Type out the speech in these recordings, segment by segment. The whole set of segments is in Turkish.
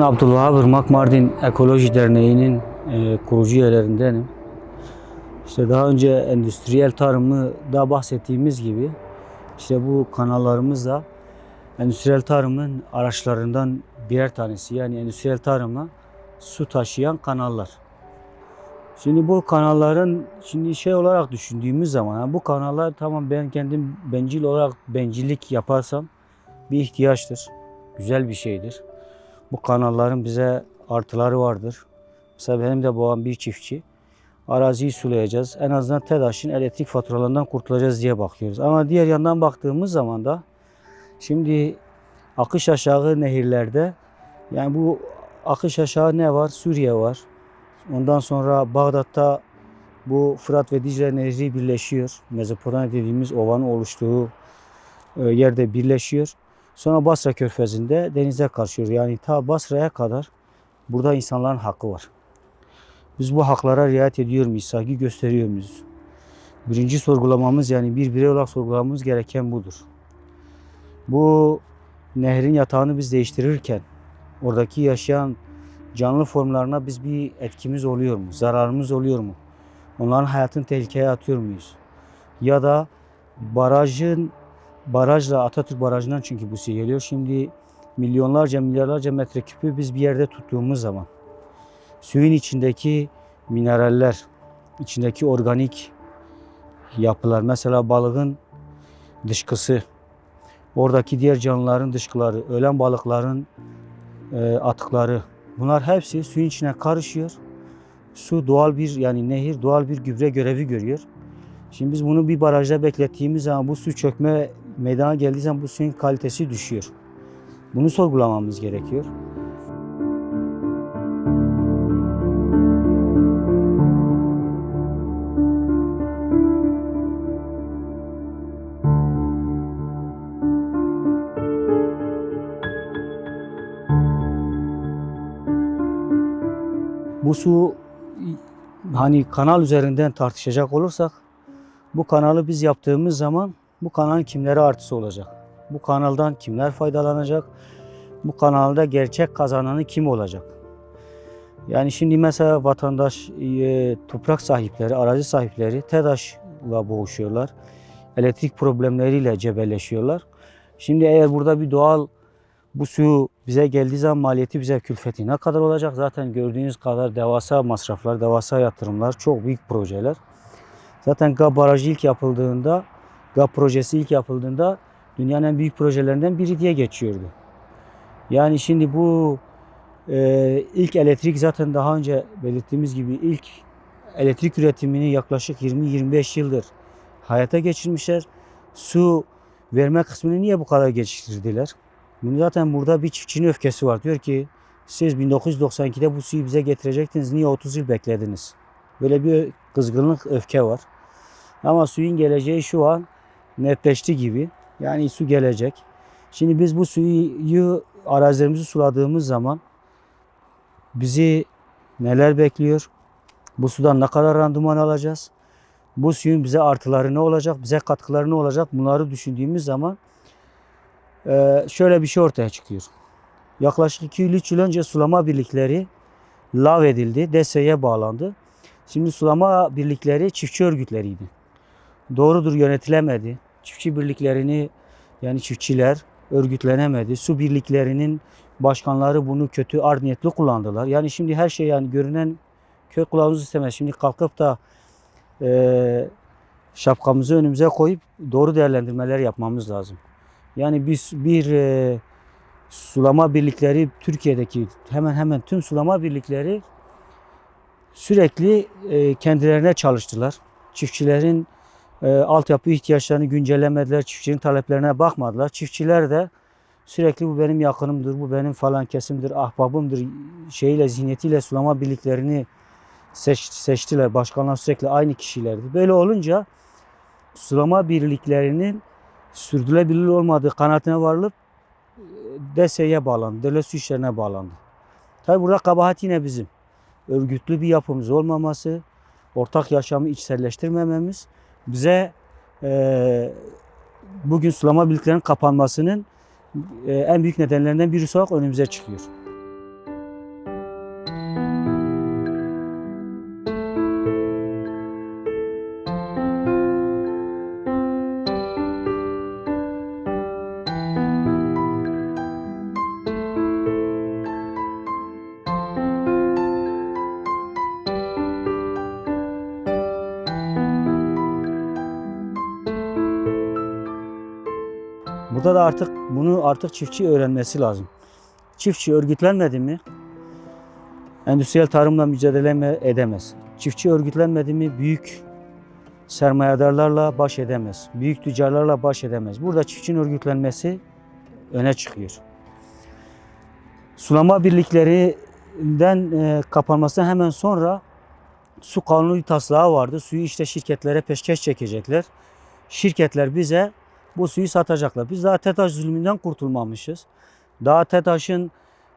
Ben Abdülvahap Irmak Mardin Ekoloji Derneği'nin e, kurucu üyelerindenim. İşte daha önce endüstriyel tarımı da bahsettiğimiz gibi işte bu kanallarımız da endüstriyel tarımın araçlarından birer tanesi. Yani endüstriyel tarıma su taşıyan kanallar. Şimdi bu kanalların şimdi şey olarak düşündüğümüz zaman yani bu kanallar tamam ben kendim bencil olarak bencillik yaparsam bir ihtiyaçtır. Güzel bir şeydir. Bu kanalların bize artıları vardır. Mesela benim de babam bir çiftçi. Araziyi sulayacağız. En azından TEDAŞ'ın elektrik faturalarından kurtulacağız diye bakıyoruz. Ama diğer yandan baktığımız zaman da şimdi akış aşağı nehirlerde yani bu akış aşağı ne var? Suriye var. Ondan sonra Bağdat'ta bu Fırat ve Dicle Nehri birleşiyor. Mezopotamya dediğimiz ovanın oluştuğu e, yerde birleşiyor. Sonra Basra Körfezi'nde denize karşıyor. Yani ta Basra'ya kadar burada insanların hakkı var. Biz bu haklara riayet ediyor muyuz? Saygı gösteriyor muyuz? Birinci sorgulamamız yani bir birey olarak sorgulamamız gereken budur. Bu nehrin yatağını biz değiştirirken oradaki yaşayan canlı formlarına biz bir etkimiz oluyor mu? Zararımız oluyor mu? Onların hayatını tehlikeye atıyor muyuz? Ya da barajın barajla Atatürk Barajı'ndan çünkü bu su geliyor. Şimdi milyonlarca milyarlarca metreküpü biz bir yerde tuttuğumuz zaman suyun içindeki mineraller, içindeki organik yapılar mesela balığın dışkısı, oradaki diğer canlıların dışkıları, ölen balıkların e, atıkları bunlar hepsi suyun içine karışıyor. Su doğal bir yani nehir doğal bir gübre görevi görüyor. Şimdi biz bunu bir barajda beklettiğimiz zaman bu su çökme meydana geldiği zaman bu suyun kalitesi düşüyor. Bunu sorgulamamız gerekiyor. Bu su hani kanal üzerinden tartışacak olursak bu kanalı biz yaptığımız zaman bu kanalın kimlere artısı olacak? Bu kanaldan kimler faydalanacak? Bu kanalda gerçek kazananı kim olacak? Yani şimdi mesela vatandaş, e, toprak sahipleri, arazi sahipleri TEDAŞ'la boğuşuyorlar. Elektrik problemleriyle cebelleşiyorlar. Şimdi eğer burada bir doğal bu suyu bize geldiği zaman maliyeti bize külfeti ne kadar olacak? Zaten gördüğünüz kadar devasa masraflar, devasa yatırımlar, çok büyük projeler. Zaten GAP barajı ilk yapıldığında, GAP projesi ilk yapıldığında dünyanın en büyük projelerinden biri diye geçiyordu. Yani şimdi bu e, ilk elektrik zaten daha önce belirttiğimiz gibi ilk elektrik üretimini yaklaşık 20-25 yıldır hayata geçirmişler. Su verme kısmını niye bu kadar geçiştirdiler? Bunu zaten burada bir çiftçinin öfkesi var. Diyor ki siz 1992'de bu suyu bize getirecektiniz. Niye 30 yıl beklediniz? Böyle bir kızgınlık, öfke var. Ama suyun geleceği şu an netleşti gibi. Yani su gelecek. Şimdi biz bu suyu arazilerimizi suladığımız zaman bizi neler bekliyor? Bu sudan ne kadar randıman alacağız? Bu suyun bize artıları ne olacak? Bize katkıları ne olacak? Bunları düşündüğümüz zaman eee, şöyle bir şey ortaya çıkıyor. Yaklaşık 2-3 yıl önce sulama birlikleri lav edildi, DSE'ye bağlandı. Şimdi sulama birlikleri çiftçi örgütleriydi. Doğrudur yönetilemedi. Çiftçi birliklerini yani çiftçiler örgütlenemedi. Su birliklerinin başkanları bunu kötü art niyetli kullandılar. Yani şimdi her şey yani görünen köy kılavuz istemez. Şimdi kalkıp da eee şapkamızı önümüze koyup doğru değerlendirmeler yapmamız lazım. Yani biz bir eee, sulama birlikleri Türkiye'deki hemen hemen tüm sulama birlikleri sürekli e, kendilerine çalıştılar. Çiftçilerin e, altyapı ihtiyaçlarını güncellemediler, çiftçinin taleplerine bakmadılar. Çiftçiler de sürekli bu benim yakınımdır, bu benim falan kesimdir, ahbabımdır şeyle zihniyetiyle sulama birliklerini seç, seçtiler. Başkanlar sürekli aynı kişilerdi. Böyle olunca sulama birliklerinin sürdürülebilir olmadığı kanaatine varılıp e, DSE'ye bağlandı, devlet su işlerine bağlandı. Tabi burada kabahat yine bizim örgütlü bir yapımız olmaması, ortak yaşamı içselleştirmememiz bize e, bugün sulama birliklerinin kapanmasının e, en büyük nedenlerinden birisi olarak önümüze çıkıyor. Artık çiftçi öğrenmesi lazım. Çiftçi örgütlenmedi mi endüstriyel tarımla mücadele edemez. Çiftçi örgütlenmedi mi büyük sermayedarlarla baş edemez. Büyük tüccarlarla baş edemez. Burada çiftçinin örgütlenmesi öne çıkıyor. Sulama birliklerinden e, kapanması hemen sonra su kanunu taslağı vardı. Suyu işte şirketlere peşkeş çekecekler. Şirketler bize bu suyu satacaklar. Biz daha TETAŞ zulmünden kurtulmamışız. Daha TETAŞ'ın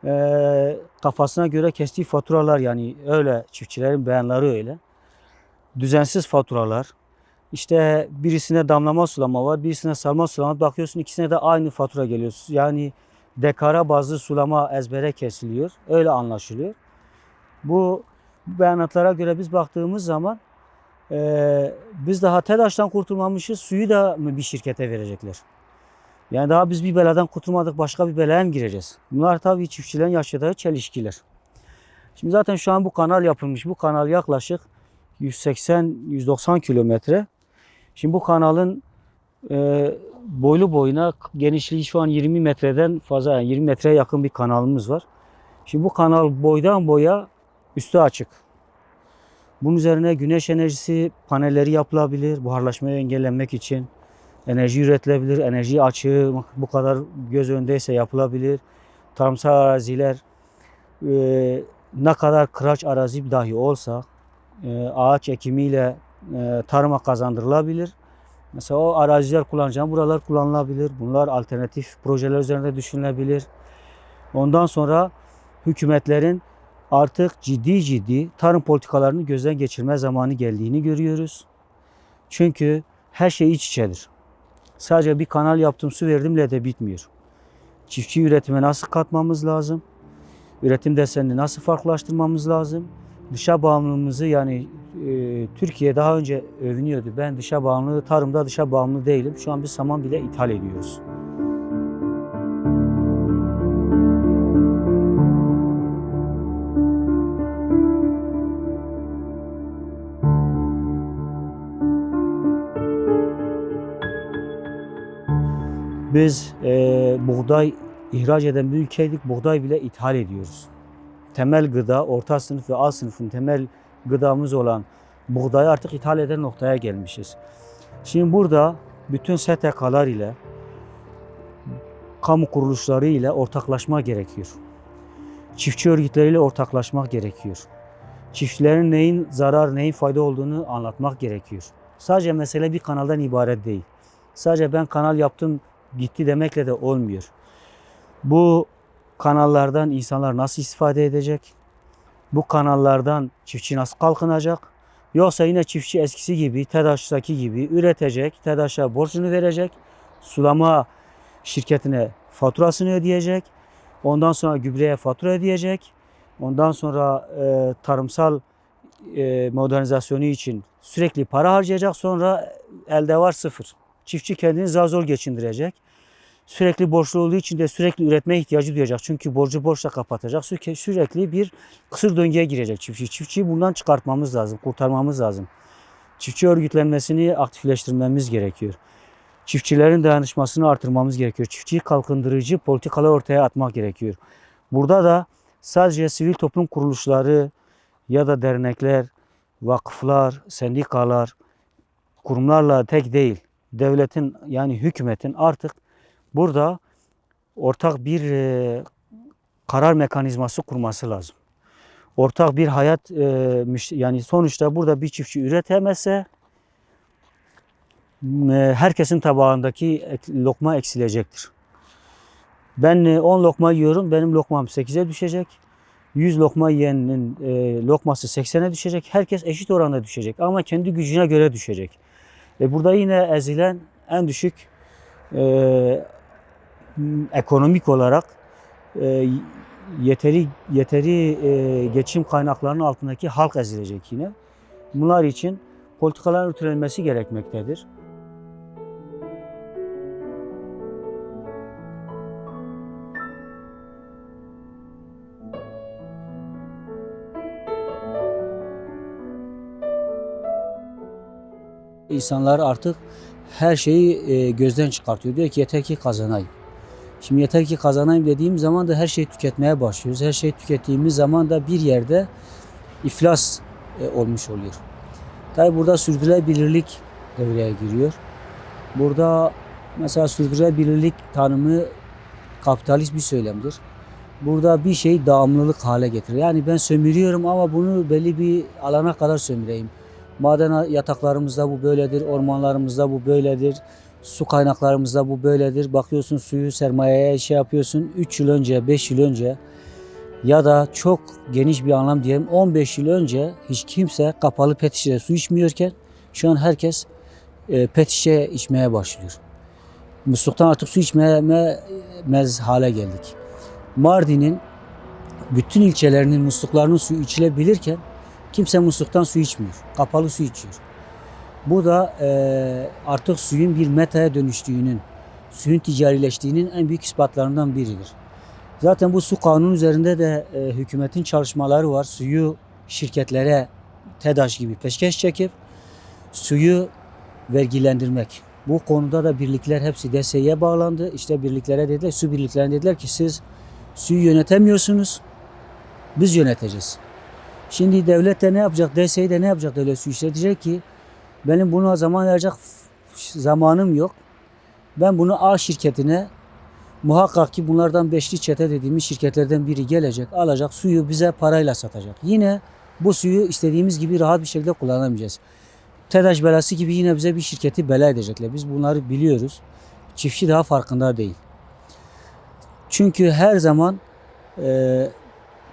e, kafasına göre kestiği faturalar yani öyle çiftçilerin beyanları öyle. Düzensiz faturalar. İşte birisine damlama sulama var, birisine salma sulama. Bakıyorsun ikisine de aynı fatura geliyor. Yani dekara bazlı sulama ezbere kesiliyor. Öyle anlaşılıyor. Bu beyanatlara göre biz baktığımız zaman e, biz daha TEDAŞ'tan kurtulmamışız. Suyu da mı bir şirkete verecekler? Yani daha biz bir beladan kurtulmadık başka bir belaya mı gireceğiz? Bunlar tabii çiftçilerin yaşadığı çelişkiler. Şimdi zaten şu an bu kanal yapılmış. Bu kanal yaklaşık 180-190 kilometre. Şimdi bu kanalın e, boylu boyuna genişliği şu an 20 metreden fazla yani 20 metreye yakın bir kanalımız var. Şimdi bu kanal boydan boya üstü açık. Bunun üzerine güneş enerjisi panelleri yapılabilir buharlaşmayı engellemek için. Enerji üretilebilir, enerji açığı bu kadar göz öndeyse yapılabilir. Tarımsal araziler e, ne kadar kıraç arazi dahi olsa e, ağaç ekimiyle e, tarıma kazandırılabilir. Mesela o araziler kullanacağım, buralar kullanılabilir. Bunlar alternatif projeler üzerinde düşünülebilir. Ondan sonra hükümetlerin artık ciddi ciddi tarım politikalarını gözden geçirme zamanı geldiğini görüyoruz. Çünkü her şey iç içedir. Sadece bir kanal yaptım, su verdimle de bitmiyor. Çiftçi üretime nasıl katmamız lazım? Üretim desenini nasıl farklılaştırmamız lazım? Dışa bağımlılığımızı yani e, Türkiye daha önce övünüyordu. Ben dışa bağımlı, tarımda dışa bağımlı değilim. Şu an biz saman bile ithal ediyoruz. Biz e, buğday ihraç eden bir ülkeydik. Buğday bile ithal ediyoruz. Temel gıda, orta sınıf ve alt sınıfın temel gıdamız olan buğdayı artık ithal eden noktaya gelmişiz. Şimdi burada bütün STK'lar ile kamu kuruluşları ile ortaklaşma gerekiyor. Çiftçi örgütleriyle ortaklaşmak gerekiyor. Çiftçilerin neyin zarar, neyin fayda olduğunu anlatmak gerekiyor. Sadece mesele bir kanaldan ibaret değil. Sadece ben kanal yaptım gitti demekle de olmuyor. Bu kanallardan insanlar nasıl istifade edecek? Bu kanallardan çiftçi nasıl kalkınacak? Yoksa yine çiftçi eskisi gibi, TEDAŞ'taki gibi üretecek, TEDAŞ'a borcunu verecek, sulama şirketine faturasını ödeyecek, ondan sonra gübreye fatura ödeyecek, ondan sonra e, tarımsal e, modernizasyonu için sürekli para harcayacak, sonra elde var sıfır. Çiftçi kendini zar zor geçindirecek. Sürekli borçlu olduğu için de sürekli üretmeye ihtiyacı duyacak. Çünkü borcu borçla kapatacak. Sürekli bir kısır döngüye girecek çiftçi. Çiftçiyi bundan çıkartmamız lazım, kurtarmamız lazım. Çiftçi örgütlenmesini aktifleştirmemiz gerekiyor. Çiftçilerin dayanışmasını artırmamız gerekiyor. Çiftçiyi kalkındırıcı politikalar ortaya atmak gerekiyor. Burada da sadece sivil toplum kuruluşları ya da dernekler, vakıflar, sendikalar, kurumlarla tek değil devletin yani hükümetin artık burada ortak bir e, karar mekanizması kurması lazım. Ortak bir hayat e, yani sonuçta burada bir çiftçi üretemezse e, herkesin tabağındaki lokma eksilecektir. Ben 10 e, lokma yiyorum, benim lokmam 8'e düşecek. 100 lokma yiyenin e, lokması 80'e düşecek. Herkes eşit oranda düşecek ama kendi gücüne göre düşecek. E burada yine ezilen en düşük e, ekonomik olarak e, yeteri yeteri e, geçim kaynaklarının altındaki halk ezilecek yine. Bunlar için politikaların üretilenmesi gerekmektedir. insanlar artık her şeyi e, gözden çıkartıyor. Diyor ki yeter ki kazanayım. Şimdi yeter ki kazanayım dediğim zaman da her şeyi tüketmeye başlıyoruz. Her şeyi tükettiğimiz zaman da bir yerde iflas e, olmuş oluyor. Tabi burada sürdürülebilirlik devreye giriyor. Burada mesela sürdürülebilirlik tanımı kapitalist bir söylemdir. Burada bir şey devamlılık hale getirir. Yani ben sömürüyorum ama bunu belli bir alana kadar sömüreyim. Maden yataklarımızda bu böyledir, ormanlarımızda bu böyledir, su kaynaklarımızda bu böyledir. Bakıyorsun suyu sermayeye şey yapıyorsun. 3 yıl önce, 5 yıl önce ya da çok geniş bir anlam diyelim 15 yıl önce hiç kimse kapalı pet şişede su içmiyorken şu an herkes e, pet şişe içmeye başlıyor. Musluktan artık su içmemez hale geldik. Mardin'in bütün ilçelerinin musluklarının suyu içilebilirken kimse musluktan su içmiyor. Kapalı su içiyor. Bu da e, artık suyun bir metaya dönüştüğünün, suyun ticarileştiğinin en büyük ispatlarından biridir. Zaten bu su kanunu üzerinde de e, hükümetin çalışmaları var. Suyu şirketlere TEDAŞ gibi peşkeş çekip suyu vergilendirmek. Bu konuda da birlikler hepsi DSİ'ye bağlandı. İşte birliklere dediler, su birliklerine dediler ki siz suyu yönetemiyorsunuz. Biz yöneteceğiz. Şimdi devlet de ne yapacak? DSİ de ne yapacak devlet su işletecek ki benim buna zaman ayıracak zamanım yok. Ben bunu A şirketine muhakkak ki bunlardan beşli çete dediğimiz şirketlerden biri gelecek, alacak, suyu bize parayla satacak. Yine bu suyu istediğimiz gibi rahat bir şekilde kullanamayacağız. TEDAŞ belası gibi yine bize bir şirketi bela edecekler. Biz bunları biliyoruz. Çiftçi daha farkında değil. Çünkü her zaman e,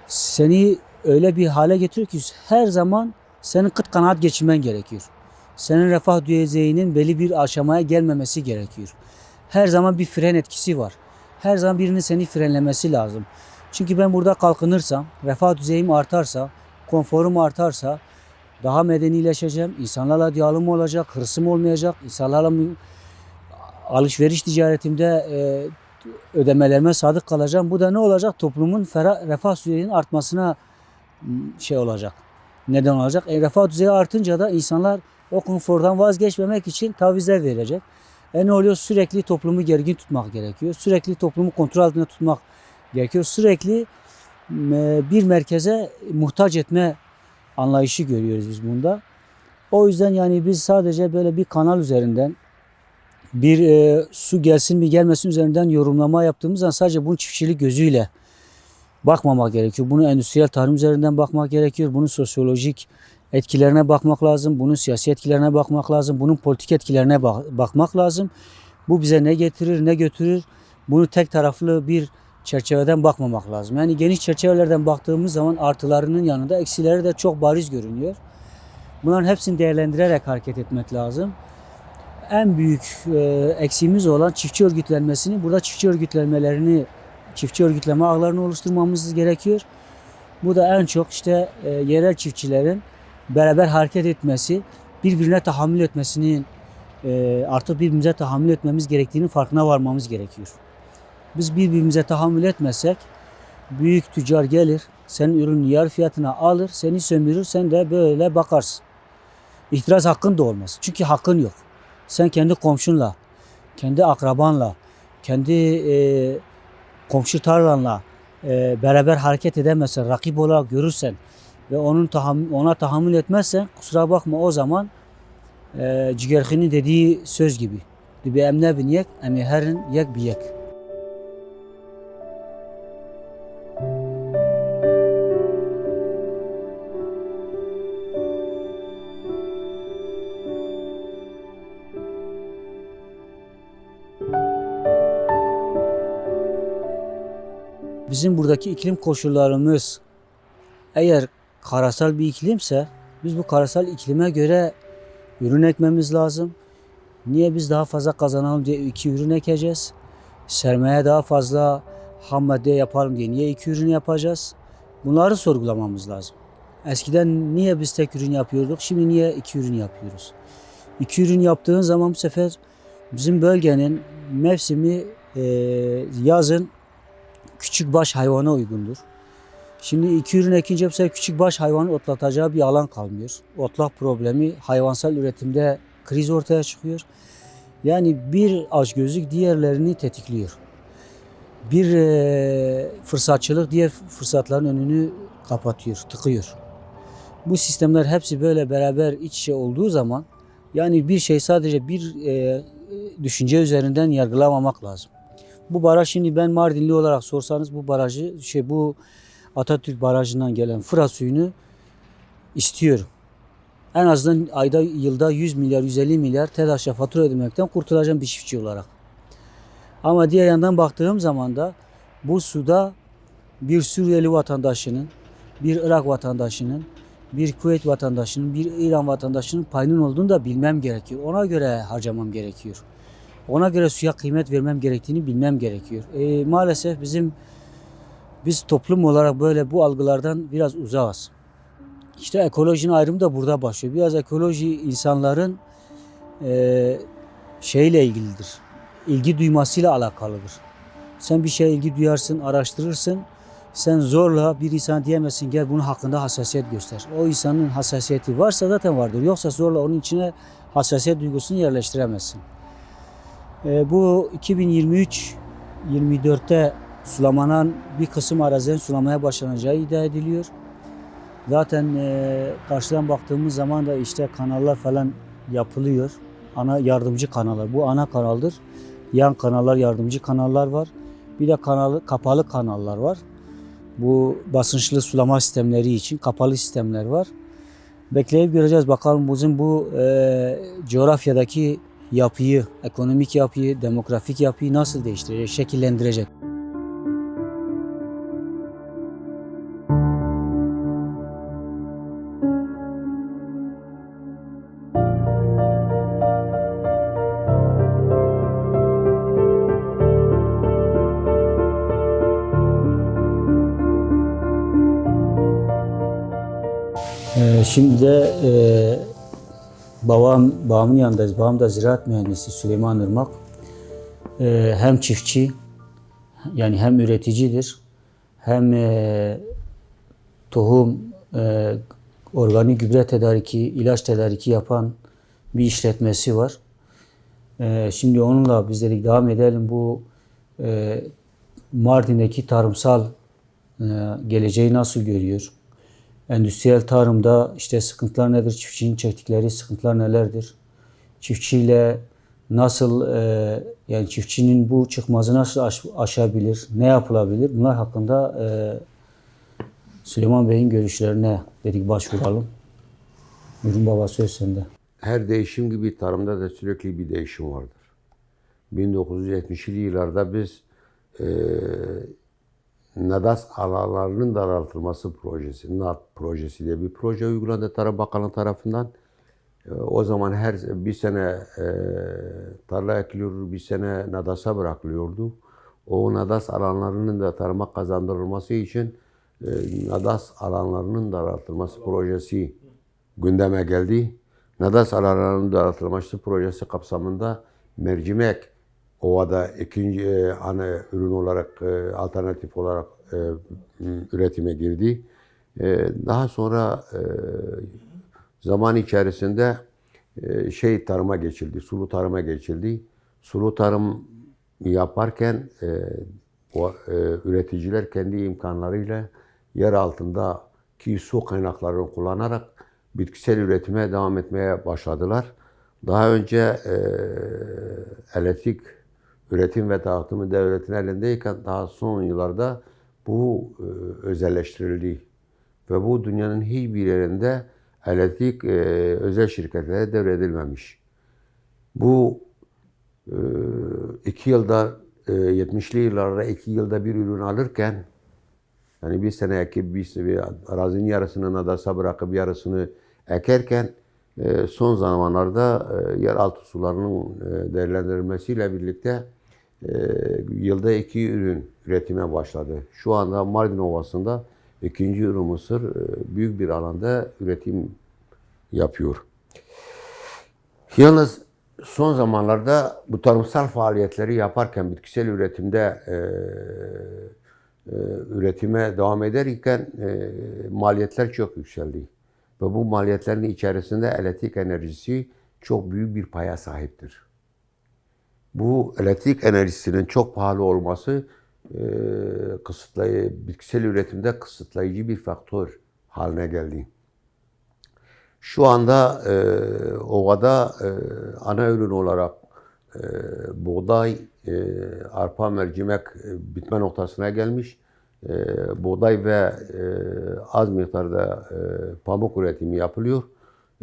seni öyle bir hale getiriyor ki her zaman senin kıt kanaat geçirmen gerekiyor. Senin refah düzeyinin belli bir aşamaya gelmemesi gerekiyor. Her zaman bir fren etkisi var. Her zaman birinin seni frenlemesi lazım. Çünkü ben burada kalkınırsam, refah düzeyim artarsa, konforum artarsa daha medenileşeceğim. İnsanlarla diyalogum olacak, hırsım olmayacak. İnsanlarla alışveriş ticaretimde e, ödemelerime sadık kalacağım. Bu da ne olacak? Toplumun ferah, refah düzeyinin artmasına şey olacak. Neden olacak? E, refah düzeyi artınca da insanlar o konfordan vazgeçmemek için tavizler verecek. E ne oluyor? Sürekli toplumu gergin tutmak gerekiyor. Sürekli toplumu kontrol altında tutmak gerekiyor. Sürekli e, bir merkeze muhtaç etme anlayışı görüyoruz biz bunda. O yüzden yani biz sadece böyle bir kanal üzerinden bir e, su gelsin mi gelmesin üzerinden yorumlama yaptığımız zaman sadece bunu çiftçilik gözüyle bakmamak gerekiyor. Bunu endüstriyel tarım üzerinden bakmak gerekiyor. Bunun sosyolojik etkilerine bakmak lazım. Bunun siyasi etkilerine bakmak lazım. Bunun politik etkilerine bak- bakmak lazım. Bu bize ne getirir, ne götürür? Bunu tek taraflı bir çerçeveden bakmamak lazım. Yani geniş çerçevelerden baktığımız zaman artılarının yanında eksileri de çok bariz görünüyor. Bunların hepsini değerlendirerek hareket etmek lazım. En büyük e, eksiğimiz olan çiftçi örgütlenmesini, burada çiftçi örgütlenmelerini, çiftçi örgütleme ağlarını oluşturmamız gerekiyor. Bu da en çok işte e, yerel çiftçilerin beraber hareket etmesi, birbirine tahammül etmesinin e, artık birbirimize tahammül etmemiz gerektiğinin farkına varmamız gerekiyor. Biz birbirimize tahammül etmezsek büyük tüccar gelir, senin ürünü yarı fiyatına alır, seni sömürür, sen de böyle bakarsın. İtiraz hakkın da olmaz. Çünkü hakkın yok. Sen kendi komşunla, kendi akrabanla, kendi e, komşu tarlanla e, beraber hareket edemezsen, rakip olarak görürsen ve onun taham, ona tahammül etmezsen kusura bakma o zaman e, Cigerhin'in dediği söz gibi. Dibi emne bin yek, emi herin yek bi yek. Bizim buradaki iklim koşullarımız eğer karasal bir iklimse biz bu karasal iklime göre ürün ekmemiz lazım. Niye biz daha fazla kazanalım diye iki ürün ekeceğiz? Sermaye daha fazla ham madde yapalım diye niye iki ürün yapacağız? Bunları sorgulamamız lazım. Eskiden niye biz tek ürün yapıyorduk? Şimdi niye iki ürün yapıyoruz? İki ürün yaptığın zaman bu sefer bizim bölgenin mevsimi e, yazın küçük baş hayvana uygundur. Şimdi iki ürün ekince bu küçük baş hayvanı otlatacağı bir alan kalmıyor. Otlak problemi hayvansal üretimde kriz ortaya çıkıyor. Yani bir açgözlük diğerlerini tetikliyor. Bir e, fırsatçılık diğer fırsatların önünü kapatıyor, tıkıyor. Bu sistemler hepsi böyle beraber iç içe olduğu zaman yani bir şey sadece bir e, düşünce üzerinden yargılamamak lazım. Bu baraj şimdi ben Mardinli olarak sorsanız bu barajı şey bu Atatürk Barajı'ndan gelen Fırat suyunu istiyorum. En azından ayda yılda 100 milyar 150 milyar TEDAŞ'a fatura ödemekten kurtulacağım bir çiftçi olarak. Ama diğer yandan baktığım zaman da bu suda bir Suriyeli vatandaşının, bir Irak vatandaşının, bir Kuveyt vatandaşının, bir İran vatandaşının payının olduğunu da bilmem gerekiyor. Ona göre harcamam gerekiyor. Ona göre suya kıymet vermem gerektiğini bilmem gerekiyor. E, maalesef bizim biz toplum olarak böyle bu algılardan biraz uzağız. İşte ekolojinin ayrımı da burada başlıyor. Biraz ekoloji insanların e, şeyle ilgilidir. İlgi duymasıyla alakalıdır. Sen bir şeye ilgi duyarsın, araştırırsın. Sen zorla bir insan diyemezsin gel bunun hakkında hassasiyet göster. O insanın hassasiyeti varsa zaten vardır. Yoksa zorla onun içine hassasiyet duygusunu yerleştiremezsin. E, bu 2023 24'te sulamanın bir kısım araziden sulamaya başlanacağı iddia ediliyor. Zaten e, karşıdan baktığımız zaman da işte kanallar falan yapılıyor. Ana yardımcı kanallar. Bu ana kanaldır. Yan kanallar, yardımcı kanallar var. Bir de kanalı, kapalı kanallar var. Bu basınçlı sulama sistemleri için kapalı sistemler var. Bekleyip göreceğiz bakalım bizim bu e, coğrafyadaki yapıyı, ekonomik yapıyı, demografik yapıyı nasıl değiştirecek, şekillendirecek. Ee, şimdi de e, babam, babamın yanındayız. Babam da ziraat mühendisi Süleyman Irmak. Ee, hem çiftçi, yani hem üreticidir, hem e, tohum, e, organik gübre tedariki, ilaç tedariki yapan bir işletmesi var. Ee, şimdi onunla biz dedik devam edelim bu e, Mardin'deki tarımsal e, geleceği nasıl görüyor? Endüstriyel tarımda işte sıkıntılar nedir? Çiftçinin çektikleri sıkıntılar nelerdir? Çiftçiyle nasıl e, yani çiftçinin bu çıkmazı nasıl aş- aşabilir? Ne yapılabilir? Bunlar hakkında e, Süleyman Bey'in görüşlerine dedik başvuralım. Buyurun baba söz sende. Her değişim gibi tarımda da sürekli bir değişim vardır. 1970'li yıllarda biz e, NADAS alanlarının daraltılması projesi, NAD projesi diye bir proje uygulandı Tarım Bakanlığı tarafından. E, o zaman her bir sene e, tarla ekiliyordu, bir sene NADAS'a bırakılıyordu. O NADAS alanlarının da tarıma kazandırılması için e, NADAS alanlarının daraltılması projesi gündeme geldi. Nadas alanlarının daraltılması projesi kapsamında mercimek ovada ikinci e, ana ürün olarak e, alternatif olarak e, üretime girdi. E, daha sonra e, zaman içerisinde e, şey tarıma geçildi, sulu tarıma geçildi. Sulu tarım yaparken e, o, e, üreticiler kendi imkanlarıyla yer altındaki su kaynaklarını kullanarak bitkisel üretime devam etmeye başladılar. Daha önce e, elektrik üretim ve dağıtımı devletin elindeyken daha son yıllarda bu e, özelleştirildi. Ve bu dünyanın hiçbir yerinde elektrik e, özel şirketlere devredilmemiş. Bu e, iki yılda e, 70'li yıllarda iki yılda bir ürün alırken yani bir sene ekip bir, bir arazinin yarısını nadasa bırakıp yarısını ekerken e, son zamanlarda yeraltı sularının değerlendirilmesiyle birlikte e, yılda iki ürün üretime başladı. Şu anda Mardin Ovası'nda ikinci ürün mısır e, büyük bir alanda üretim yapıyor. Yalnız son zamanlarda bu tarımsal faaliyetleri yaparken bitkisel üretimde e, e, üretime devam ederken e, maliyetler çok yükseldi. Ve bu maliyetlerin içerisinde elektrik enerjisi çok büyük bir paya sahiptir. Bu elektrik enerjisinin çok pahalı olması e, kısıtlayı, bitkisel üretimde kısıtlayıcı bir faktör haline geldi. Şu anda e, ovada e, ana ürün olarak e, buğday, e, arpa, mercimek e, bitme noktasına gelmiş. E, buğday ve e, az miktarda e, pamuk üretimi yapılıyor.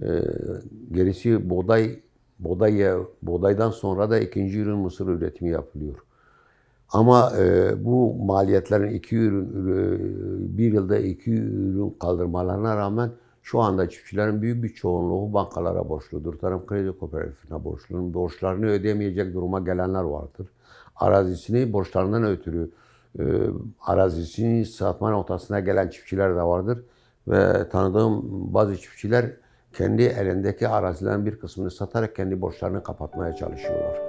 E, gerisi buğday, buğday, buğdaydan sonra da ikinci ürün mısır üretimi yapılıyor. Ama e, bu maliyetlerin iki ürün, ürü- bir yılda iki ürün kaldırmalarına rağmen şu anda çiftçilerin büyük bir çoğunluğu bankalara borçludur. Tarım Kredi Kooperatifine borçludur. Borçlarını ödeyemeyecek duruma gelenler vardır. Arazisini borçlarından ötürü e, arazisini satma noktasına gelen çiftçiler de vardır. Ve tanıdığım bazı çiftçiler kendi elindeki arazilerin bir kısmını satarak kendi borçlarını kapatmaya çalışıyorlar.